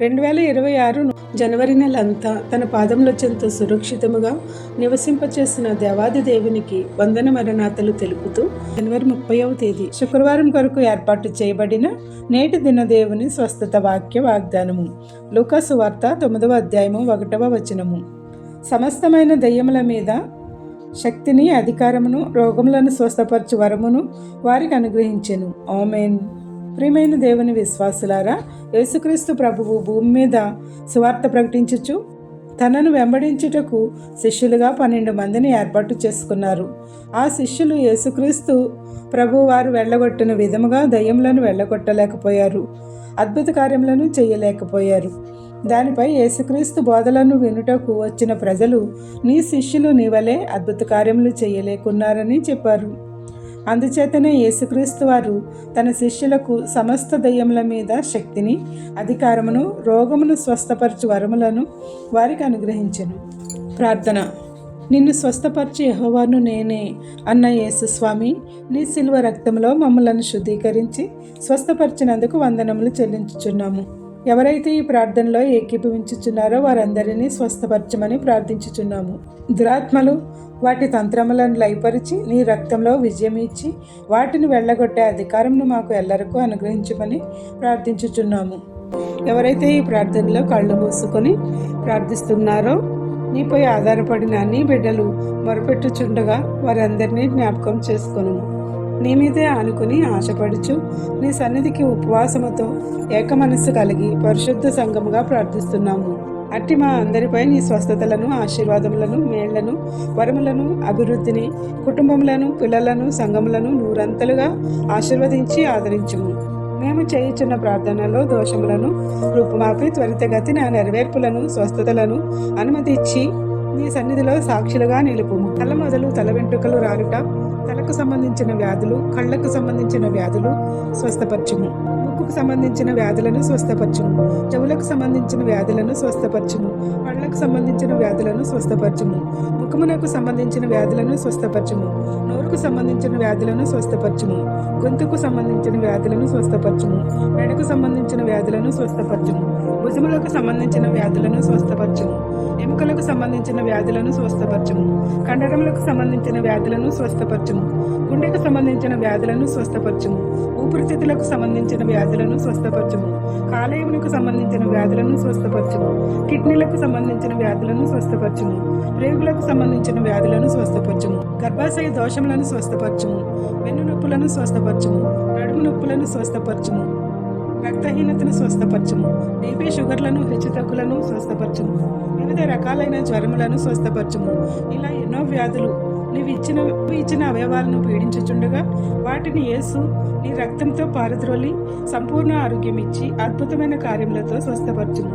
రెండు వేల ఇరవై ఆరు జనవరి నెల అంతా తన పాదముల సురక్షితముగా నివసింపచేసిన దేవాది దేవునికి వందన మరణాతలు తెలుపుతూ జనవరి ముప్పైవ తేదీ శుక్రవారం కొరకు ఏర్పాటు చేయబడిన నేటి దిన దేవుని స్వస్థత వాక్య వాగ్దానము. లూకాసు వార్త తొమ్మిదవ అధ్యాయము ఒకటవ వచనము. సమస్తమైన దయ్యముల మీద శక్తిని అధికారమును రోగములను స్వస్థపరచు వరమును వారికి అనుగ్రహించెను. ఆమెన్. ప్రియమైన దేవుని విశ్వాసులారా యేసుక్రీస్తు ప్రభువు భూమి మీద సువార్త ప్రకటించుచు తనను వెంబడించుటకు శిష్యులుగా పన్నెండు మందిని ఏర్పాటు చేసుకున్నారు. ఆ శిష్యులు యేసుక్రీస్తు ప్రభు వారు వెళ్ళగొట్టిన విధముగా దయ్యములను వెళ్ళగొట్టలేకపోయారు అద్భుత కార్యములను చేయలేకపోయారు. దానిపై యేసుక్రీస్తు బోధలను వినుటకు వచ్చిన ప్రజలు నీ శిష్యులు నీ వలె అద్భుత కార్యములు చేయలేకున్నారని చెప్పారు. అందుచేతనే యేసుక్రీస్తు వారు తన శిష్యులకు సమస్త దయ్యముల మీద శక్తిని అధికారమును రోగమును స్వస్థపరచు వరములను వారికి అనుగ్రహించను. ప్రార్థన. నిన్ను స్వస్థపరిచి యహోవాను నేనే అన్న యేసుస్వామి నీ శిల్వ రక్తంలో మమ్మలను శుద్ధీకరించి స్వస్థపరిచినందుకు వందనములు చెల్లించుచున్నాము. ఎవరైతే ఈ ప్రార్థనలో ఏకీభవించుచున్నారో వారందరినీ స్వస్థపరచమని ప్రార్థించుచున్నాము. దురాత్మలు వాటి తంత్రములను లయపరిచి నీ రక్తంలో విజయం ఇచ్చి వాటిని వెళ్ళగొట్టే అధికారంను మాకు ఎల్లరకు అనుగ్రహించమని ప్రార్థించుచున్నాము. ఎవరైతే ఈ ప్రార్థనలో కళ్ళు మూసుకొని ప్రార్థిస్తున్నారో నీపై ఆధారపడిన నీ బిడ్డలు మొరపెట్టుచుండగా వారందరినీ జ్ఞాపకం చేసుకొను. నీ మీదే ఆనుకుని ఆశపడుచు నీ సన్నిధికి ఉపవాసముతో ఏక మనస్సు కలిగి పరిశుద్ధ సంఘముగా ప్రార్థిస్తున్నాము. అట్టి మా అందరిపై నీ స్వస్థతలను ఆశీర్వాదములను మేళ్ళను వరములను అభివృద్ధిని కుటుంబములను పిల్లలను సంఘములను నూరంతలుగా ఆశీర్వదించి ఆదరించుము. మేము చేయుచున్న ప్రార్థనలో దోషములను రూపుమాపి త్వరితగతిన నెరవేర్పులను స్వస్థతలను అనుమతిచ్చి నీ సన్నిధిలో సాక్షులుగా నిలుపుము. తల మొదలు తల వెంట్రుకలు రాలుట తలకు సంబంధించిన వ్యాధులు కళ్ళకు సంబంధించిన వ్యాధులు స్వస్థపరచుము. ముక్కుకు సంబంధించిన వ్యాధులను స్వస్థపరచును చెవులకు సంబంధించిన వ్యాధులను స్వస్థపరచును పళ్ళకు సంబంధించిన వ్యాధులను స్వస్థపరచుము. ముఖమునకు సంబంధించిన వ్యాధులను స్వస్థపరచుము. నోరుకు సంబంధించిన వ్యాధులను స్వస్థపరచును గొంతుకు సంబంధించిన వ్యాధులను స్వస్థపరచును మెడకు సంబంధించిన వ్యాధులను స్వస్థపరచును భుజములకు సంబంధించిన వ్యాధులను స్వస్థపరచుము. ఎముకలకు సంబంధించిన వ్యాధులను స్వస్థపరచుము. కండరములకు సంబంధించిన వ్యాధులను స్వస్థపరచుము. గుండెకు సంబంధించిన వ్యాధులను స్వస్థపరచుము. ఊపిరితిత్తులకు సంబంధించిన వ్యాధులను స్వస్థపరచుము. కాలేయములకు సంబంధించిన వ్యాధులను స్వస్థపరచుము. కిడ్నీలకు సంబంధించిన వ్యాధులను స్వస్థపరచుము. రేగులకు సంబంధించిన వ్యాధులను స్వస్థపరచుము. గర్భాశయ దోషములను స్వస్థపరచుము. వెన్ను నొప్పులను స్వస్థపరచుము. నడుము నొప్పులను స్వస్థపరచుము. రక్తహీనతను స్వస్థపరచుము. బీపీ షుగర్లను హెచ్చుతగ్గులను స్వస్థపరచుము. వివిధ రకాలైన జ్వరములను స్వస్థపరచుము. ఇలా ఎన్నో వ్యాధులు నీవు ఇచ్చిన ఇచ్చిన అవయవాలను పీడించుచుండగా వాటిని యేసు నీ రక్తంతో పారద్రోలి సంపూర్ణ ఆరోగ్యం ఇచ్చి అద్భుతమైన కార్యములతో స్వస్థపరచుము.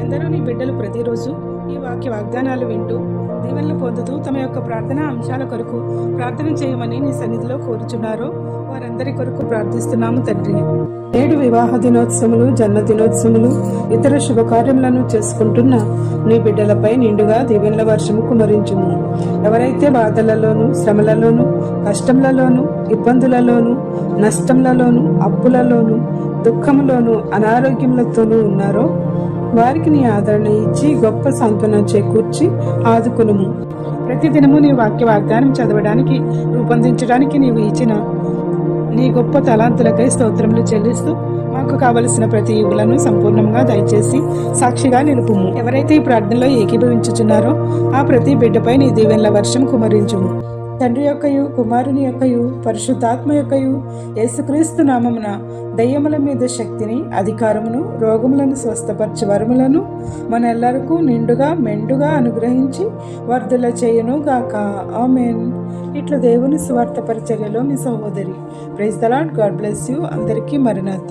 ఎందరో నీ బిడ్డలు ప్రతిరోజు ఈ వాక్య వాగ్దానాలు వింటూ దీవెనలు పొందుతూ తమ యొక్క ప్రార్థన అంశాల కొరకు ప్రార్థన చేయమని నీ సన్నిధిలో కోరుచున్నారో. వారందరి కొరకు ప్రార్థిస్తున్నాము తండ్రి. నేడు వివాహ దినోత్సవములు జన్మ దినోత్సవములు ఇతర శుభకార్యములను చేసుకుంటున్న నీ బిడ్డలపై నిండుగా దీవెనల వర్షము కుమరించుము. ఎవరైతే బాధలలోను శ్రమలలోను కష్టములలోను ఇబ్బందులలోను నష్టములలోను అప్పులలోను దుఃఖములోను అనారోగ్యములతోనూ ఉన్నారో వారికి నీ ఆదరణ ఇచ్చి గొప్ప సాంత్వనం చేకూర్చి ఆదుకునుము. ప్రతిదినము నీ వాక్య వాగ్దానం చదవడానికి రూపొందించడానికి నీవు ఇచ్చిన నీ గొప్ప తలాంతులకై స్తోత్రములు చెల్లిస్తూ మాకు కావలసిన ప్రతి ఇవులను సంపూర్ణంగా దయచేసి సాక్షిగా నిలుపుము. ఎవరైతే ఈ ప్రార్థనలో ఏకీభవించుచున్నారో ఆ ప్రతి బిడ్డపై నీ దీవెనల వర్షం కుమరించుము. తండ్రి యొక్కయు కుమారుని యొక్కయు పరిశుద్ధాత్మ యొక్కయు యేసుక్రీస్తు నామమున దయ్యముల మీద శక్తిని అధికారమును రోగములను స్వస్థపరచు వరములను మన ఎల్లరకు నిండుగా మెండుగా అనుగ్రహించి వర్ధల చేయను గాక. ఆమెన్. ఇట్లా దేవుని స్వార్థ పరిచర్యలో మీ సహోదరి praise the lord god bless you. అందరికీ మరణాత